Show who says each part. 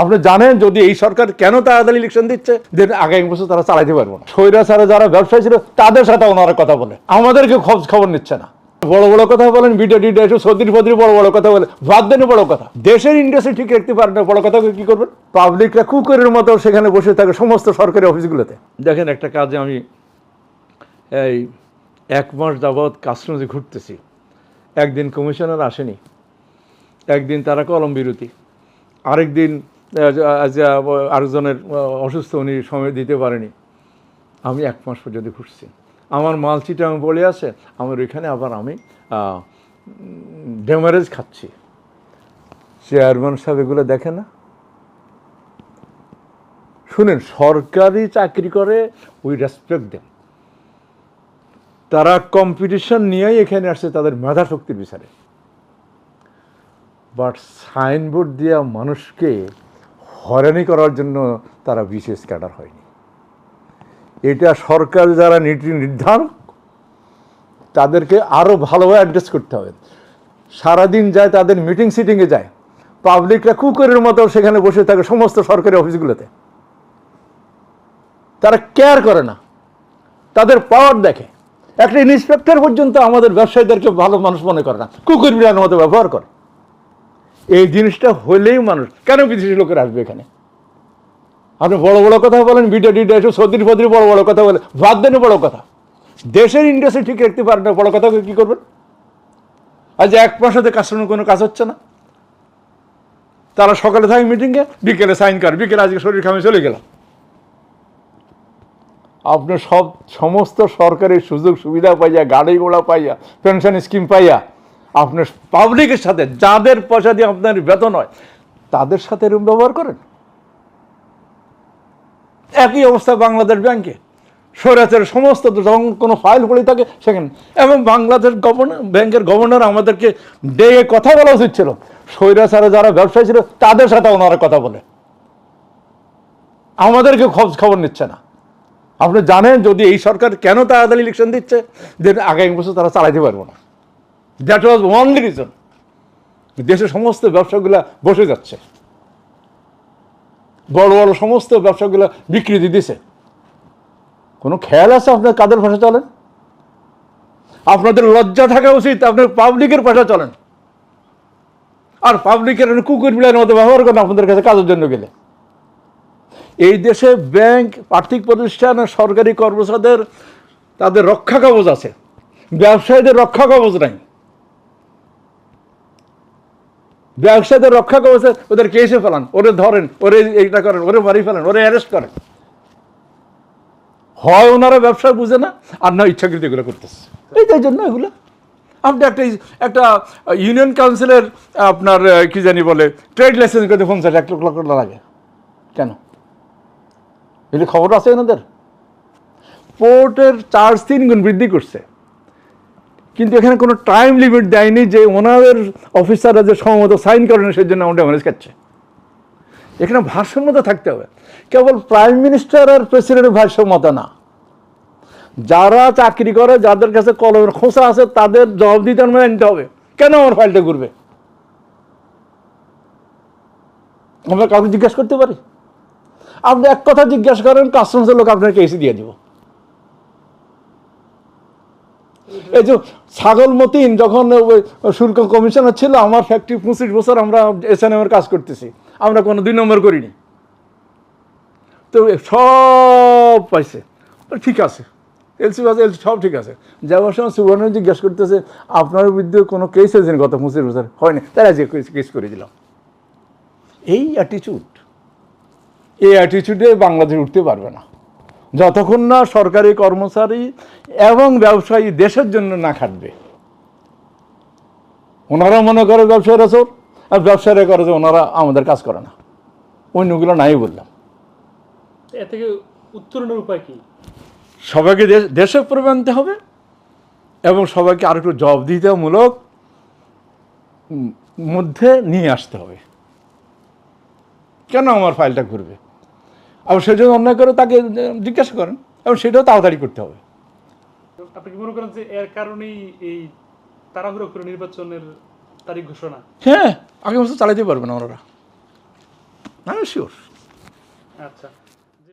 Speaker 1: আপনি জানেন যদি এই সরকার কেন তাড়াতাড়ি ইলেকশন দিচ্ছে? যে আগামী বছর তারা চালাইতে পারব না। সৈরা ছাড়া যারা ব্যবসায়ী ছিল, তাদের সাথে ওনারা কথা বলে। আমাদেরকে খোঁজ খবর নিচ্ছে না। বড় বড় কথা বলেন, ভিডিও টিডিও এসব সর্দির ফদির বড় বড় কথা বলে। বাদ দেন বড় কথা। দেশের ইন্ডাস্ট্রি ঠিক রাখতে পারেন না, বড় কথা কি করবেন? পাবলিকরা কুকুরের মতো সেখানে বসে থাকে সমস্ত সরকারি অফিসগুলোতে। দেখেন একটা কাজে আমি এই এক মাস যাবৎ কাস্টমার্সে ঘুরতেছি। একদিন কমিশনার আসেনি। একদিন তারা কলম বিরতি আরেকদিন আরেকজনের অসুস্থ উনি সময় দিতে পারেনি। আমি এক মাস পর্যন্ত ঘুরছি আমার মাল চিটাং পড়ে আছে, আমার ওইখানে আবার আমি ডেমারেজ খাচ্ছি। চেয়ারম্যান সাহেব এগুলো দেখে না? শুনেন, সরকারি চাকরি করে উই রেসপেক্ট দেন। তারা কম্পিটিশন নিয়েই এখানে আসছে, তাদের মেধা শক্তির বিচারে। বাট সাইনবোর্ড দেওয়া মানুষকে হয়রানি করার জন্য তারা বিশেষ ক্যাডার হয়নি। এটা সরকার যারা নীতি নির্ধারক তাদেরকে আরও ভালোভাবে অ্যাড্রেস করতে হবে। সারাদিন যায়, তাদের মিটিং সিটিংয়ে যায়। পাবলিকরা কুকুরের মতো সেখানে বসে থাকে সমস্ত সরকারি অফিসগুলোতে। তারা কেয়ার করে না। তাদের পাওয়ার দেখে। একটা ইন্সপেক্টর পর্যন্ত আমাদের ব্যবসায়ীদেরকে ভালো মানুষ মনে করে না। কুকুর বিড়ানোর মতো ব্যবহার করে। এই জিনিসটা হলেই মানুষ। কেন বিদেশি লোকের আসবে এখানে? আপনি বড় বড় কথা বলেন, ভিডিও টিডিও এসব সর্দির ফদির বড় বড় কথা বলেন বাদ দেন বড় কথা। দেশের ইন্ডাস্ট্রি ঠিক রাখতে পারেন না, বড় কথা কি করবেন? আজ এক মাসেতে কাস্টমার কোনো কাজ হচ্ছে না। তারা সকালে থাকে মিটিংয়ে বিকেলে সাইন করে, বিকেলে আজকে শরীর খামে চলে গেলাম। আপনার সব সমস্ত সরকারি সুযোগ সুবিধা পাইয়া গাড়ি ঘোড়া পাইয়া পেনশন স্কিম পাইয়া আপনার পাবলিকের সাথে, যাদের পয়সা দিয়ে আপনার বেতন হয়, তাদের সাথে এরকম ব্যবহার করেন? একই অবস্থা বাংলাদেশ ব্যাংকে। সৈরাচের সমস্ত যখন কোনো ফাইল পড়ে থাকে সেখানে। এবং বাংলাদেশ গভর্নর ব্যাংকের গভর্নর আমাদেরকে ডেকে কথা বলা উচিত ছিল। সৈরাচারে যারা ব্যবসায়ী ছিল, তাদের সাথে ওনারা কথা বলে। আমাদেরকে খোঁজ খবর নিচ্ছে না। আপনি জানেন যদি এই সরকার কেন তাড়াতাড়ি ইলেকশন দিচ্ছে যে আগামী বছর তারা চালাইতে পারব না। দ্যাট ওয়াজ ওনলি রিজন দেশের সমস্ত ব্যবসাগুলো বসে যাচ্ছে। বড় বড় সমস্ত ব্যবসাগুলো বিকৃতি দিছে কোনো খেয়াল আছে আপনার কাদের ভাষা চলেন আপনাদের লজ্জা থাকা উচিত, আপনার পাবলিকের ভাষা চলেন। আর পাবলিকের কুকুর বিড়ার মতো ব্যবহার করেন আপনাদের কাছে কাজের জন্য গেলে। এই দেশে ব্যাংক, আর্থিক প্রতিষ্ঠান সরকারি কর্মচারীদের তাদের রক্ষা কবচ আছে। ব্যবসায়ীদের রক্ষা কবচ নাই। ব্যবসায়ীদের রক্ষা কবচে ওদের কেসে ফেলান, ওরে ধরেন, ওরে এইটা করেন, ওরে মারি ফেলেন, ওরে অ্যারেস্ট করেন। হয় ওনারা ব্যবসা বুঝে না, আর না ইচ্ছাকৃত এগুলো করতেছে। এইটার জন্য এগুলো। আপনি একটা একটা ইউনিয়ন কাউন্সিলের, আপনার কি জানি বলে, ট্রেড লাইসেন্স করতে পঞ্চাশ এক লক্ষ লক্ষ লাগে কেন? এগুলি খবর আছে ওনাদের? পোর্টের চার্জ তিন গুণ বৃদ্ধি করছে। কিন্তু এখানে কোনো টাইম লিমিট দেয়নি যে ওনাদের অফিসাররা যে সমমত সাইন করেন সেই জন্য আমাদের ড্যামেজ খাচ্ছে এখানে ভারসাম্যতা থাকতে হবে। কেবল প্রাইম মিনিস্টার আর প্রেসিডেন্টের ভারসাম্যতা না। যারা চাকরি করে, যাদের কাছে কলমের খোসা আছে, তাদের জবাব দিতে নিতে হবে। কেন আমার ফাইলটা ঘুরবে? আমরা কাউকে জিজ্ঞাসা করতে পারি? আপনি এক কথা জিজ্ঞাসা করেন কাস্টমার্সের লোক আপনাকে এসে দিয়ে দিব। এই যে ছাগল মতিন যখন শুল্ক কমিশনার ছিল, আমার ফ্যাক্টরি পঁচিশ বছর আমরা এস এর কাজ করতেছি। আমরা কোনো দুই নম্বর করিনি। তো সব পাইছে। ঠিক আছে। এলসি বাস এলসি সব ঠিক আছে। যাওয়ার সময় সুবর্ণ জিজ্ঞেস করতেছে, আপনার বিরুদ্ধে কোনো কেস হয়েছে গত পঁচিশ বছর? হয়নি। তাই আজকে কেস করে দিলাম এই অ্যাটিচিউড এই অ্যাটিচিউডে বাংলাদেশ উঠতে পারবে না। যতক্ষণ না সরকারি কর্মচারী এবং ব্যবসায়ী দেশের জন্য না খাটবে। ওনারা মনে করে ব্যবসায়ীরা চোর আর ব্যবসায়ীরা করে যে ওনারা আমাদের কাজ করে না। অন্যগুলো নাই বললাম।
Speaker 2: এ থেকে উত্তরণের উপায় কি?
Speaker 1: সবাইকে দেশ- দেশে প্রবে আনতে হবে এবং সবাইকে আর একটু জবাবদিহিতামূলক মধ্যে নিয়ে আসতে হবে। কেন আমার ফাইলটা ঘুরবে? আবার সে যদি অন্যায় করে তাকে জিজ্ঞাসা করেন এবং সেটাও তাড়াতাড়ি করতে হবে।
Speaker 2: আপনি কি মনে করেন যে এর কারণেই এই তাড়াহুড়ো করে নির্বাচনের তারিখ ঘোষণা?
Speaker 1: হ্যাঁ আগে বছর চালাতে পারবেন না ওনারা। না শিওর
Speaker 2: আচ্ছা।